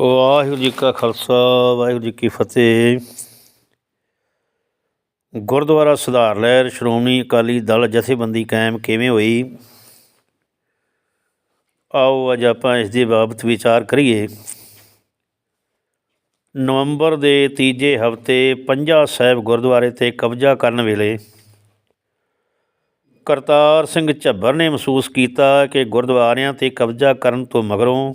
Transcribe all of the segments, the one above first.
ਵਾਹਿਗੁਰੂ ਜੀ ਕਾ ਖਾਲਸਾ, ਵਾਹਿਗੁਰੂ ਜੀ ਕੀ ਫਤਿਹ। ਗੁਰਦੁਆਰਾ ਸੁਧਾਰ ਲਹਿਰ, ਸ਼੍ਰੋਮਣੀ ਅਕਾਲੀ ਦਲ ਜਥੇਬੰਦੀ ਕਾਇਮ ਕਿਵੇਂ ਹੋਈ? ਆਓ ਅੱਜ ਆਪਾਂ ਇਸ ਦੇ ਬਾਬਤ ਵਿਚਾਰ ਕਰੀਏ। ਨਵੰਬਰ ਦੇ ਤੀਜੇ ਹਫ਼ਤੇ ਪੰਜਾ ਸਾਹਿਬ ਗੁਰਦੁਆਰੇ ਤੇ ਕਬਜ਼ਾ ਕਰਨ ਵੇਲੇ ਕਰਤਾਰ ਸਿੰਘ ਝੱਬਰ ਨੇ ਮਹਿਸੂਸ ਕੀਤਾ ਕਿ ਗੁਰਦੁਆਰਿਆਂ ਤੇ ਕਬਜ਼ਾ ਕਰਨ ਤੋਂ ਮਗਰੋਂ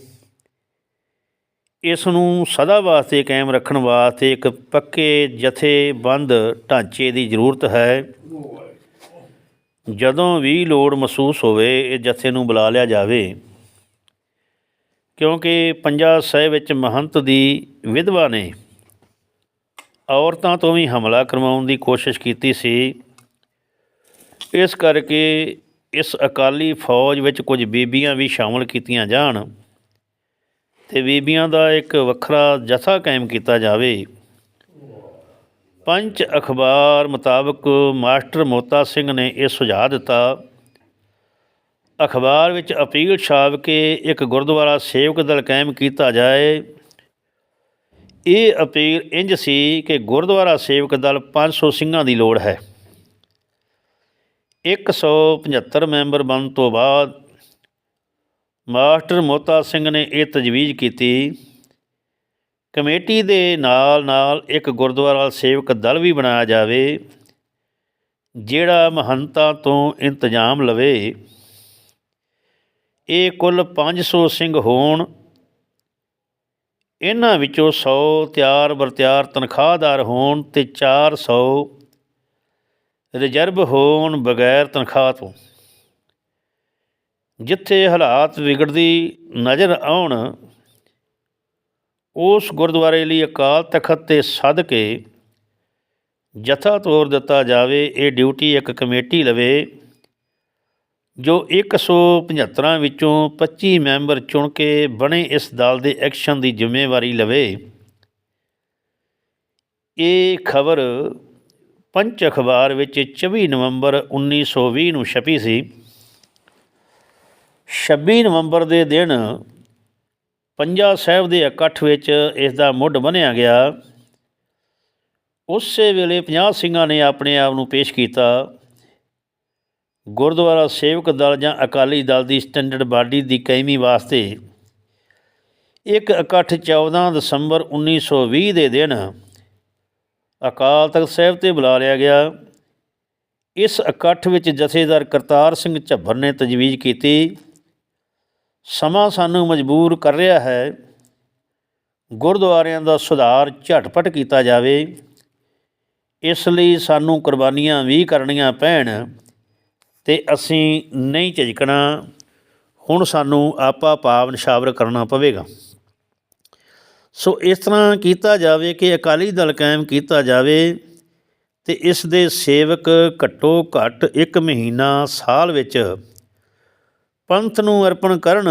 ਇਸ ਨੂੰ ਸਦਾ ਵਾਸਤੇ ਕਾਇਮ ਰੱਖਣ ਵਾਸਤੇ ਇੱਕ ਪੱਕੇ ਜਥੇਬੰਦ ਢਾਂਚੇ ਦੀ ਜ਼ਰੂਰਤ ਹੈ। ਜਦੋਂ ਵੀ ਲੋੜ ਮਹਿਸੂਸ ਹੋਵੇ, ਇਹ ਜਥੇ ਨੂੰ ਬੁਲਾ ਲਿਆ ਜਾਵੇ। ਕਿਉਂਕਿ ਪੰਜਾ ਸਾਹਿਬ ਵਿੱਚ ਮਹੰਤ ਦੀ ਵਿਧਵਾ ਨੇ ਔਰਤਾਂ ਤੋਂ ਵੀ ਹਮਲਾ ਕਰਵਾਉਣ ਦੀ ਕੋਸ਼ਿਸ਼ ਕੀਤੀ ਸੀ। ਇਸ ਕਰਕੇ ਇਸ ਅਕਾਲੀ ਫੌਜ ਵਿੱਚ ਕੁਝ ਬੀਬੀਆਂ ਵੀ ਸ਼ਾਮਲ ਕੀਤੀਆਂ ਜਾਣ। ਤੇ ਬੀਬੀਆਂ ਦਾ ਇੱਕ ਵੱਖਰਾ ਜਥਾ ਕਾਇਮ ਕੀਤਾ ਜਾਵੇ। ਪੰਚ ਅਖਬਾਰ ਮੁਤਾਬਕ ਮਾਸਟਰ ਮੋਤਾ ਸਿੰਘ ਨੇ ਇਹ ਸੁਝਾਅ ਦਿੱਤਾ। ਅਖਬਾਰ ਵਿੱਚ ਅਪੀਲ ਛਾਪ ਕੇ ਇੱਕ ਗੁਰਦੁਆਰਾ ਸੇਵਕ ਦਲ ਕਾਇਮ ਕੀਤਾ ਜਾਏ। ਇਹ ਅਪੀਲ ਇੰਜ ਸੀ ਕਿ ਗੁਰਦੁਆਰਾ ਸੇਵਕ ਦਲ 500 ਸਿੰਘਾਂ ਦੀ ਲੋੜ ਹੈ। 175 ਮੈਂਬਰ ਬਣਨ ਤੋਂ ਬਾਅਦ ਮਾਸਟਰ ਮੋਤਾ ਸਿੰਘ ਨੇ ਇਹ ਤਜਵੀਜ਼ ਕੀਤੀ, ਕਮੇਟੀ ਦੇ ਨਾਲ ਨਾਲ ਇੱਕ ਗੁਰਦੁਆਰਾ ਸੇਵਕ ਦਲ ਵੀ ਬਣਾਇਆ ਜਾਵੇ, ਜਿਹੜਾ ਮਹੰਤਾਂ ਤੋਂ ਇੰਤਜ਼ਾਮ ਲਵੇ। ਇਹ ਕੁੱਲ 500 ਸਿੰਘ ਹੋਣ। ਇਹਨਾਂ ਵਿੱਚੋਂ 100 ਤਿਆਰ ਬਰਤਿਆਰ ਤਨਖਾਹਦਾਰ ਹੋਣ ਤੇ 400 ਰਿਜ਼ਰਵ ਹੋਣ ਬਗੈਰ ਤਨਖਾਹ ਤੋਂ। ਜਿੱਥੇ ਹਾਲਾਤ ਵਿਗੜਦੀ ਨਜ਼ਰ ਆਉਣ, ਉਸ ਗੁਰਦੁਆਰੇ ਲਈ ਅਕਾਲ ਤਖਤ ਤੇ ਸੱਦ ਕੇ ਜਥਾ ਤੋਰ ਦਿੱਤਾ ਜਾਵੇ, ਇਹ ਡਿਊਟੀ ਇੱਕ ਕਮੇਟੀ ਲਵੇ, ਜੋ 175 ਵਿੱਚੋਂ 25 ਮੈਂਬਰ ਚੁਣ ਕੇ ਬਣੇ ਇਸ ਦਲ ਦੇ ਐਕਸ਼ਨ ਦੀ ਜ਼ਿੰਮੇਵਾਰੀ ਲਵੇ। ਇਹ ਖਬਰ ਪੰਚ ਅਖਬਾਰ ਵਿੱਚ 24 ਨਵੰਬਰ 1920 ਨੂੰ ਛਪੀ ਸੀ। 26 ਨਵੰਬਰ ਦੇ ਦਿਨ ਪੰਜਾ ਸਾਹਿਬ ਦੇ ਇਕੱਠ ਵਿੱਚ ਇਸ ਦਾ ਮੁੱਢ ਬੰਨਿਆ ਗਿਆ। ਉਸੇ ਵੇਲੇ 50 ਸਿੰਘਾਂ ਨੇ ਆਪਣੇ ਆਪ ਨੂੰ ਪੇਸ਼ ਕੀਤਾ। ਗੁਰਦੁਆਰਾ ਸੇਵਕ ਦਲ ਜਾਂ ਅਕਾਲੀ ਦਲ ਦੀ ਸਟੈਂਡਰਡ ਬਾਡੀ ਦੀ ਕਾਇਮੀ ਵਾਸਤੇ ਇੱਕ ਇਕੱਠ 14 ਦਸੰਬਰ 1920 ਦੇ ਦਿਨ ਅਕਾਲ ਤਖਤ ਸਾਹਿਬ ਤੇ ਬੁਲਾ ਲਿਆ ਗਿਆ। ਇਸ ਇਕੱਠ ਵਿੱਚ ਜਥੇਦਾਰ ਕਰਤਾਰ ਸਿੰਘ ਝੱਬਰ ਨੇ ਤਜਵੀਜ਼ ਕੀਤੀ। ਸਮਾਂ ਸਾਨੂੰ ਮਜਬੂਰ ਕਰ ਰਿਹਾ ਹੈ। ਗੁਰਦੁਆਰਿਆਂ ਦਾ ਸੁਧਾਰ ਝਟਪਟ ਕੀਤਾ ਜਾਵੇ। ਇਸ ਲਈ ਸਾਨੂੰ ਕੁਰਬਾਨੀਆਂ ਵੀ ਕਰਨੀਆਂ ਪੈਣ ਤੇ ਅਸੀਂ ਨਹੀਂ ਝਿਜਕਣਾ। ਹੁਣ ਸਾਨੂੰ ਆਪਾ ਪਾਵ ਨਿਸ਼ਾਵਰ ਕਰਨਾ ਪਵੇਗਾ। ਸੋ ਇਸ ਤਰ੍ਹਾਂ ਕੀਤਾ ਜਾਵੇ ਕਿ ਅਕਾਲੀ ਦਲ ਕਾਇਮ ਕੀਤਾ ਜਾਵੇ ਤੇ ਇਸ ਦੇ ਸੇਵਕ ਘੱਟੋ ਘੱਟ 1 ਮਹੀਨਾ ਸਾਲ ਵਿੱਚ ਪੰਥ ਨੂੰ ਅਰਪਣ ਕਰਨ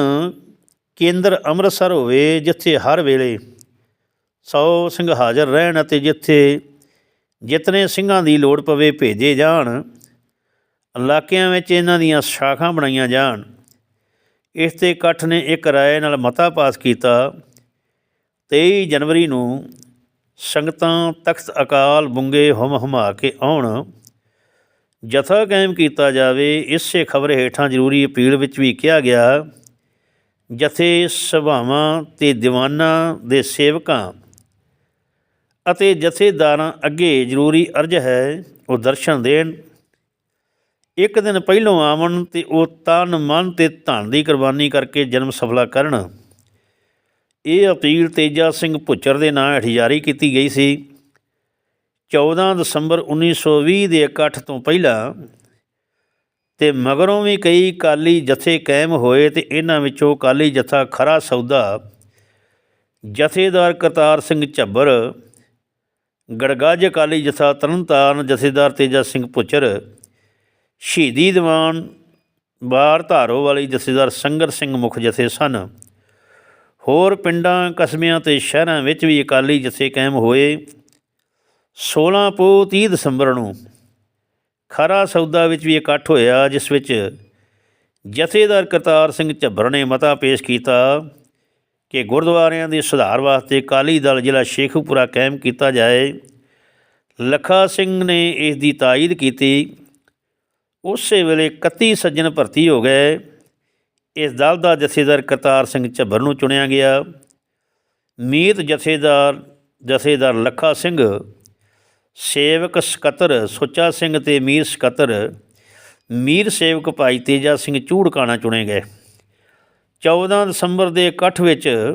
ਕੇਂਦਰ ਅੰਮ੍ਰਿਤਸਰ ਹੋਵੇ, ਜਿੱਥੇ ਹਰ ਵੇਲੇ 100 ਸਿੰਘ ਹਾਜ਼ਰ ਰਹਿਣ ਅਤੇ ਜਿੱਥੇ ਜਿਤਨੇ ਸਿੰਘਾਂ ਦੀ ਲੋੜ ਪਵੇ ਭੇਜੇ ਜਾਣ, ਇਲਾਕਿਆਂ ਵਿੱਚ ਇਹਨਾਂ ਦੀਆਂ ਸ਼ਾਖਾਂ ਬਣਾਈਆਂ ਜਾਣ। ਇਸ ਤੇ ਇਕੱਠ ਨੇ ਇੱਕ ਰਾਏ ਨਾਲ ਮਤਾ ਪਾਸ ਕੀਤਾ 23 ਜਨਵਰੀ ਨੂੰ ਸੰਗਤਾਂ ਤਖਤ ਅਕਾਲ ਬੁੰਗੇ ਹਮ ਹਮਾ ਕੇ ਆਉਣ। ਜਥਾ ਕਾਇਮ ਕੀਤਾ ਜਾਵੇ, ਇਸੇ ਖਬਰ ਹੇਠਾਂ ਜ਼ਰੂਰੀ ਅਪੀਲ ਵਿੱਚ ਵੀ ਕਿਹਾ ਗਿਆ, ਜਥੇ ਸਭਾਵਾਂ ਤੇ ਦੀਵਾਨਾਂ ਦੇ ਸੇਵਕਾਂ ਅਤੇ ਜਥੇਦਾਰਾਂ ਅੱਗੇ ਜ਼ਰੂਰੀ ਅਰਜ਼ ਹੈ, ਉਹ ਦਰਸ਼ਨ ਦੇਣ। ਇੱਕ ਦਿਨ ਪਹਿਲੋਂ ਆਵਣ ਤੇ ਉਹ ਤਨ ਮਨ ਤੇ ਧਨ ਦੀ ਕੁਰਬਾਨੀ ਕਰਕੇ ਜਨਮ ਸਫਲਾ ਕਰਨ। ਇਹ ਅਪੀਲ ਤੇਜਾ ਸਿੰਘ ਭੁੱਚਰ ਦੇ ਨਾਂ ਹੇਠ ਜਾਰੀ ਕੀਤੀ ਗਈ ਸੀ। 14 ਦਸੰਬਰ 1920 ਦੇ ਇਕੱਠ ਤੋਂ ਪਹਿਲਾਂ ਤੇ ਮਗਰੋਂ ਵੀ ਕਈ ਕਾਲੀ ਜਥੇ ਕਾਇਮ ਹੋਏ ਤੇ ਇਹਨਾਂ ਵਿੱਚੋਂ ਕਾਲੀ ਜਥਾ ਖਰਾ ਸੌਦਾ ਜਥੇਦਾਰ ਕਰਤਾਰ ਸਿੰਘ ਝੱਬਰ, ਗੜਗਾਜ ਅਕਾਲੀ ਜਥਾ ਤਰਨਤਾਰਨ, ਜਥੇਦਾਰ ਤੇਜਾ ਸਿੰਘ ਭੁੱਚਰ ਸ਼ਹੀਦੀ ਦੀਵਾਨ ਬਾਰ ਧਾਰੋ ਵਾਲੀ ਜਥੇਦਾਰ ਸੰਗਰ ਸਿੰਘ ਮੁਖ ਜਥੇ ਸਨ। ਹੋਰ ਪਿੰਡਾਂ, ਕਸਬਿਆਂ ਤੇ ਸ਼ਹਿਰਾਂ ਵਿੱਚ ਵੀ ਅਕਾਲੀ ਜਥੇ ਕਾਇਮ ਹੋਏ। 16 ਪੋ 30 ਦਸੰਬਰ ਨੂੰ ਖਰਾ ਸੌਦਾ ਵਿੱਚ ਵੀ ਇਕੱਠ ਹੋਇਆ, ਜਿਸ ਵਿੱਚ ਜਥੇਦਾਰ ਕਰਤਾਰ ਸਿੰਘ ਝੱਬਰ ਨੇ ਮਤਾ ਪੇਸ਼ ਕੀਤਾ ਕਿ ਗੁਰਦੁਆਰਿਆਂ ਦੇ ਸੁਧਾਰ ਵਾਸਤੇ ਅਕਾਲੀ ਦਲ ਜ਼ਿਲ੍ਹਾ ਸ਼ੇਖੂਪੁਰਾ ਕਾਇਮ ਕੀਤਾ ਜਾਏ। ਲੱਖਾ ਸਿੰਘ ਨੇ ਇਸ ਦੀ ਤਾਇਦ ਕੀਤੀ। ਉਸੇ ਵੇਲੇ 31 ਸੱਜਣ ਭਰਤੀ ਹੋ ਗਏ। ਇਸ ਦਲ ਦਾ ਜਥੇਦਾਰ ਕਰਤਾਰ ਸਿੰਘ ਝੱਬਰ ਨੂੰ ਚੁਣਿਆ ਗਿਆ। ਮੀਤ ਜਥੇਦਾਰ ਜਥੇਦਾਰ ਲੱਖਾ ਸਿੰਘ ਸੇਵਕ ਸਕੱਤਰ, ਸੁੱਚਾ ਸਿੰਘ ਤੇ ਮੀਰ ਸਕੱਤਰ। ਮੀਰ ਸੇਵਕ ਭਾਈ ਤੇਜਾ ਸਿੰਘ ਚੂੜਕਾਣਾ ਚੁਣੇ ਗਏ। 14 ਦਸੰਬਰ ਦੇ ਇਕੱਠ ਵਿੱਚ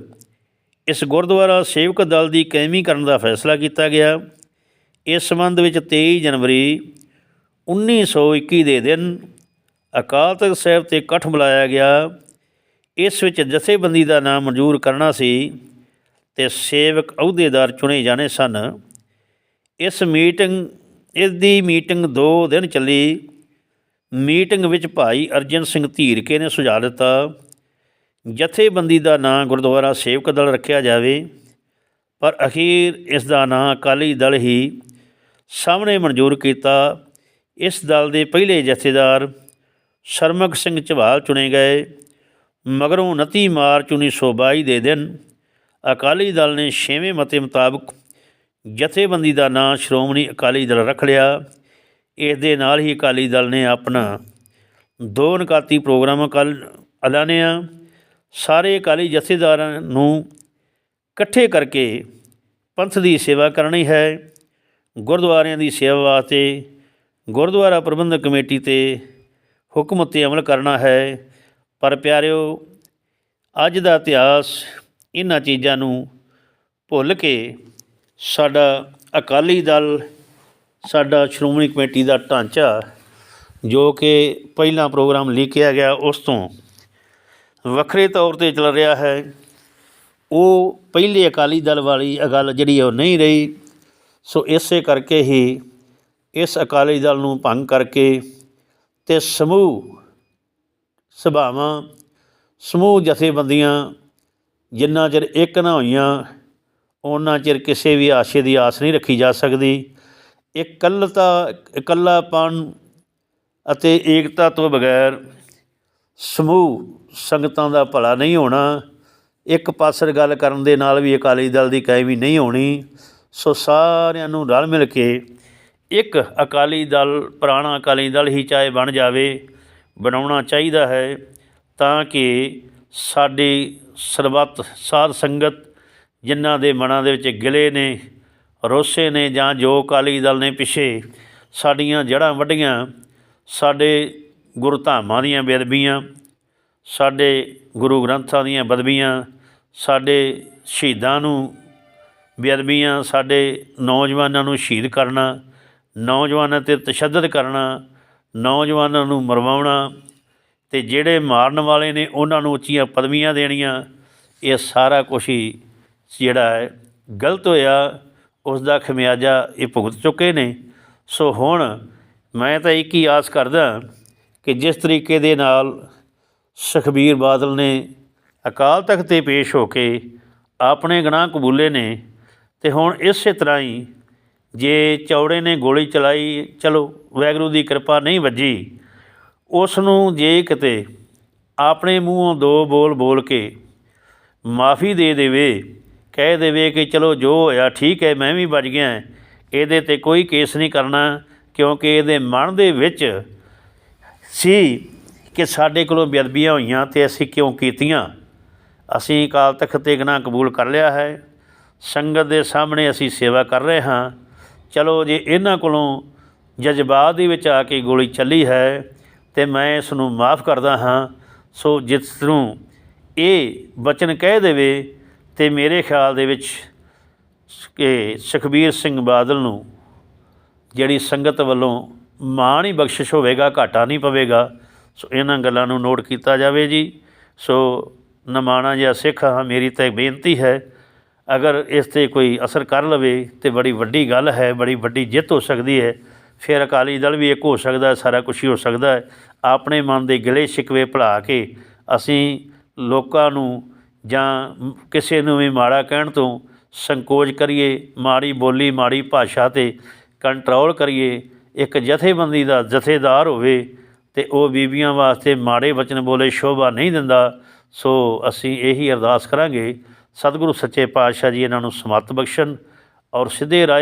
ਇਸ ਗੁਰਦੁਆਰਾ ਸੇਵਕ ਦਲ ਦੀ ਕਾਇਮੀ ਕਰਨ ਦਾ ਫੈਸਲਾ ਕੀਤਾ ਗਿਆ। ਇਸ ਸੰਬੰਧ ਵਿੱਚ 23 ਜਨਵਰੀ 1921 ਦੇ ਦਿਨ ਅਕਾਲ ਤਖਤ ਸਾਹਿਬ ਤੇ ਇਕੱਠ ਬੁਲਾਇਆ ਗਿਆ। ਇਸ ਵਿੱਚ ਜਥੇਬੰਦੀ ਦਾ ਨਾਮ ਮਨਜ਼ੂਰ ਕਰਨਾ ਸੀ ਤੇ ਸੇਵਕ ਅਹੁਦੇਦਾਰ ਚੁਣੇ ਜਾਣੇ ਸਨ। ਇਸ ਮੀਟਿੰਗ ਇਸ ਦੀ ਮੀਟਿੰਗ 2 ਦਿਨ ਚੱਲੀ। ਮੀਟਿੰਗ ਵਿੱਚ ਭਾਈ ਅਰਜਨ ਸਿੰਘ ਧੀਰਕੇ ਨੇ ਸੁਝਾਅ ਦਿੱਤਾ, ਜਥੇਬੰਦੀ ਦਾ ਨਾਂ ਗੁਰਦੁਆਰਾ ਸੇਵਕ ਦਲ ਰੱਖਿਆ ਜਾਵੇ, ਪਰ ਅਖੀਰ ਇਸ ਦਾ ਨਾਂ ਅਕਾਲੀ ਦਲ ਹੀ ਸਾਹਮਣੇ ਮਨਜ਼ੂਰ ਕੀਤਾ। ਇਸ ਦਲ ਦੇ ਪਹਿਲੇ ਜਥੇਦਾਰ ਸ਼ਰਮਕ ਸਿੰਘ ਝਵਾਲ ਚੁਣੇ ਗਏ। ਮਗਰੋਂ 29 ਮਾਰਚ 1922 ਦੇ ਦਿਨ ਅਕਾਲੀ ਦਲ ਨੇ ਛੇਵੇਂ ਮਤੇ ਮੁਤਾਬਕ ਜਥੇਬੰਦੀ ਦਾ ਨਾਂ ਸ਼੍ਰੋਮਣੀ ਅਕਾਲੀ ਦਲ ਰੱਖ ਲਿਆ। ਇਸ ਦੇ ਨਾਲ ਹੀ ਅਕਾਲੀ ਦਲ ਨੇ ਆਪਣਾ ਦੋ ਨਕਾਤੀ ਪ੍ਰੋਗਰਾਮ ਕੱਲ ਐਲਾਨਿਆ ਸਾਰੇ ਅਕਾਲੀ ਜਥੇਦਾਰਾਂ ਨੂੰ ਇਕੱਠੇ ਕਰਕੇ ਪੰਥ ਦੀ ਸੇਵਾ ਕਰਨੀ ਹੈ। ਗੁਰਦੁਆਰਿਆਂ ਦੀ ਸੇਵਾ ਵਾਸਤੇ ਗੁਰਦੁਆਰਾ ਪ੍ਰਬੰਧਕ ਕਮੇਟੀ ਤੇ ਹੁਕਮ 'ਤੇ ਅਮਲ ਕਰਨਾ ਹੈ। ਪਰ ਪਿਆਰਿਓ, ਅੱਜ ਦਾ ਇਤਿਹਾਸ ਇਹਨਾਂ ਚੀਜ਼ਾਂ ਨੂੰ ਭੁੱਲ ਕੇ ਸਾਡਾ ਅਕਾਲੀ ਦਲ, ਸਾਡਾ ਸ਼੍ਰੋਮਣੀ ਕਮੇਟੀ ਦਾ ਢਾਂਚਾ ਜੋ ਕਿ ਪਹਿਲਾਂ ਪ੍ਰੋਗਰਾਮ ਲਿਖਿਆ ਗਿਆ ਉਸ ਤੋਂ ਵੱਖਰੇ ਤੌਰ ਤੇ ਚੱਲ ਰਿਹਾ ਹੈ। ਉਹ ਪਹਿਲੇ ਅਕਾਲੀ ਦਲ ਵਾਲੀ ਇਹ ਗੱਲ ਜਿਹੜੀ ਉਹ ਨਹੀਂ ਰਹੀ। ਸੋ ਇਸੇ ਕਰਕੇ ਹੀ ਇਸ ਅਕਾਲੀ ਦਲ ਨੂੰ ਭੰਗ ਕਰਕੇ ਤੇ ਸਮੂਹ ਸਭਾਵਾਂ, ਸਮੂਹ ਜਥੇਬੰਦੀਆਂ ਜਿੰਨਾ ਚਿਰ ਇੱਕ ਨਾ ਹੋਈਆਂ ਉਹਨਾਂ ਚਿਰ ਕਿਸੇ ਵੀ ਆਸ਼ੇ ਦੀ ਆਸ ਨਹੀਂ ਰੱਖੀ ਜਾ ਸਕਦੀ। ਇਕੱਲਤਾ, ਇਕੱਲਾਪਨ ਅਤੇ ਏਕਤਾ ਤੋਂ ਬਗੈਰ ਸਮੂਹ ਸੰਗਤਾਂ ਦਾ ਭਲਾ ਨਹੀਂ ਹੋਣਾ, ਇੱਕ ਪਾਸਰ ਗੱਲ ਕਰਨ ਦੇ ਨਾਲ ਵੀ ਅਕਾਲੀ ਦਲ ਦੀ ਕਾਇਮੀ ਨਹੀਂ ਹੋਣੀ, ਸੋ ਸਾਰਿਆਂ ਨੂੰ ਰਲ ਮਿਲ ਕੇ ਇੱਕ ਅਕਾਲੀ ਦਲ, ਪੁਰਾਣਾ ਅਕਾਲੀ ਦਲ ਹੀ ਚਾਹੇ ਬਣ ਜਾਵੇ, ਬਣਾਉਣਾ ਚਾਹੀਦਾ ਹੈ ਤਾਂ ਕਿ ਸਾਡੀ ਸਰਬੱਤ, ਸਾਧ ਸੰਗਤ ਜਿਨ੍ਹਾਂ ਦੇ ਮਨਾਂ ਦੇ ਵਿੱਚ ਗਿਲੇ ਨੇ, ਰੋਸੇ ਨੇ ਜਾਂ ਜੋ ਅਕਾਲੀ ਦਲ ਨੇ ਪਿੱਛੇ ਸਾਡੀਆਂ ਜੜ੍ਹਾਂ ਵੱਢੀਆਂ, ਸਾਡੇ ਗੁਰਧਾਮਾਂ ਦੀਆਂ ਬੇਅਦਬੀਆਂ, ਸਾਡੇ ਗੁਰੂ ਗ੍ਰੰਥਾਂ ਦੀਆਂ ਬਦਬੀਆਂ, ਸਾਡੇ ਸ਼ਹੀਦਾਂ ਨੂੰ ਬੇਅਦਬੀਆਂ, ਸਾਡੇ ਨੌਜਵਾਨਾਂ ਨੂੰ ਸ਼ਹੀਦ ਕਰਨਾ, ਨੌਜਵਾਨਾਂ ਤੇ ਤਸ਼ੱਦਦ ਕਰਨਾ, ਨੌਜਵਾਨਾਂ ਨੂੰ ਮਰਵਾਉਣਾ ਤੇ ਜਿਹੜੇ ਮਾਰਨ ਵਾਲੇ ਨੇ ਉਹਨਾਂ ਨੂੰ ਉੱਚੀਆਂ ਪਦਵੀਆਂ ਦੇਣੀਆਂ, ਇਹ ਸਾਰਾ ਕੁਝ ਹੀ ਜਿਹੜਾ ਹੈ, ਗਲਤ ਹੋਇਆ ਉਸ ਦਾ ਖਮਿਆਜਾ ਇਹ ਭੁਗਤ ਚੁੱਕੇ ਨੇ। ਸੋ ਹੁਣ ਮੈਂ ਤਾਂ ਇੱਕ ਹੀ ਆਸ ਕਰਦਾ ਕਿ ਜਿਸ ਤਰੀਕੇ ਦੇ ਨਾਲ ਸੁਖਬੀਰ ਬਾਦਲ ਨੇ ਅਕਾਲ ਤਖਤ ਤੇ ਪੇਸ਼ ਹੋ ਕੇ ਆਪਣੇ ਗੁਨਾਹ ਕਬੂਲੇ ਨੇ, ਤੇ ਹੁਣ ਇਸੇ ਤਰ੍ਹਾਂ ਹੀ ਜੇ ਚੌੜੇ ਨੇ ਗੋਲੀ ਚਲਾਈ, ਚਲੋ ਵੈਗਰੂ ਦੀ ਕਿਰਪਾ ਨਹੀਂ ਵੱਜੀ ਉਸ ਨੂੰ ਜੇ ਕਿਤੇ ਆਪਣੇ ਮੂੰਹੋਂ ਦੋ ਬੋਲ ਬੋਲ ਕੇ ਮਾਫੀ ਦੇ ਦੇਵੇ ਕਹਿ ਦੇਵੇ ਕਿ ਚਲੋ ਜੋ ਹੋਇਆ ਠੀਕ ਹੈ, ਮੈਂ ਵੀ ਬਚ ਗਿਆ ਇਹਦੇ ਤੇ ਕੋਈ ਕੇਸ ਨਹੀਂ ਕਰਨਾ, ਕਿਉਂਕਿ ਇਹਦੇ ਮਨ ਦੇ ਵਿੱਚ ਸੀ ਕਿ ਸਾਡੇ ਕੋਲੋਂ ਬੇਅਦਬੀਆਂ ਹੋਈਆਂ ਤੇ ਅਸੀਂ ਕਿਉਂ ਕੀਤੀਆਂ। ਅਸੀਂ ਅਕਾਲ ਤਖਤ ਤੇ ਗੁਨਾਹ ਕਬੂਲ ਕਰ ਲਿਆ ਹੈ। ਸੰਗਤ ਦੇ ਸਾਹਮਣੇ ਅਸੀਂ ਸੇਵਾ ਕਰ ਰਹੇ ਹਾਂ। ਚਲੋ ਜੇ ਇਹਨਾਂ ਕੋਲੋਂ ਜਜ਼ਬਾਤ ਦੇ ਵਿੱਚ ਆ ਕੇ ਗੋਲੀ ਚੱਲੀ ਹੈ ਤੇ ਮੈਂ ਇਸ ਨੂੰ ਮਾਫ ਕਰਦਾ ਹਾਂ। ਸੋ ਜਿਸ ਨੂੰ ਇਹ ਬਚਨ ਕਹਿ ਦੇਵੇ ਤੇ ਮੇਰੇ ਖਿਆਲ ਦੇ ਵਿੱਚ ਕਿ ਸੁਖਬੀਰ ਸਿੰਘ ਬਾਦਲ ਨੂੰ ਜਿਹੜੀ ਸੰਗਤ ਵੱਲੋਂ ਮਾਣ ਹੀ ਬਖਸ਼ਿਸ਼ ਹੋਵੇਗਾ, ਘਾਟਾ ਨਹੀਂ ਪਵੇਗਾ, ਸੋ ਇਹਨਾਂ ਗੱਲਾਂ ਨੂੰ ਨੋਟ ਕੀਤਾ ਜਾਵੇ ਜੀ। ਸੋ ਨਮਾਣਾ ਜਿਹਾ ਸਿੱਖ ਹਾਂ, ਮੇਰੀ ਤਾਂ ਬੇਨਤੀ ਹੈ, ਅਗਰ ਇਸ ਤੇ ਕੋਈ ਅਸਰ ਕਰ ਲਵੇ ਤੇ ਬੜੀ ਵੱਡੀ ਗੱਲ ਹੈ, ਬੜੀ ਵੱਡੀ ਜਿੱਤ ਹੋ ਸਕਦੀ ਹੈ, ਫਿਰ ਅਕਾਲੀ ਦਲ ਵੀ ਇੱਕ ਹੋ ਸਕਦਾ, ਸਾਰਾ ਕੁਝ ਹੀ ਹੋ ਸਕਦਾ ਹੈ। ਆਪਣੇ ਮਨ ਦੇ ਗਿਲੇ ਸ਼ਿਕਵੇ ਭੁਲਾ ਕੇ ਅਸੀਂ ਲੋਕਾਂ ਨੂੰ ਜਾਂ ਕਿਸੇ ਨੂੰ ਵੀ ਮਾੜਾ ਕਹਿਣ ਤੋਂ ਸੰਕੋਚ ਕਰੀਏ, ਮਾੜੀ ਬੋਲੀ, ਮਾੜੀ ਭਾਸ਼ਾ ਤੇ ਕੰਟਰੋਲ ਕਰੀਏ, ਇੱਕ ਜਥੇਬੰਦੀ ਦਾ ਜਥੇਦਾਰ ਹੋਵੇ ਤੇ ਉਹ ਬੀਬੀਆਂ ਵਾਸਤੇ ਮਾੜੇ ਵਚਨ ਬੋਲੇ ਸ਼ੋਭਾ ਨਹੀਂ ਦਿੰਦਾ, ਸੋ ਅਸੀਂ ਇਹੀ ਅਰਦਾਸ ਕਰਾਂਗੇ। ਸਤਿਗੁਰੂ ਸੱਚੇ ਪਾਤਸ਼ਾਹ ਜੀ, ਇਹਨਾਂ ਨੂੰ ਸਮੱਤ ਬਖਸ਼ਣ ਔਰ ਸਿੱਧੇ ਰਾਹ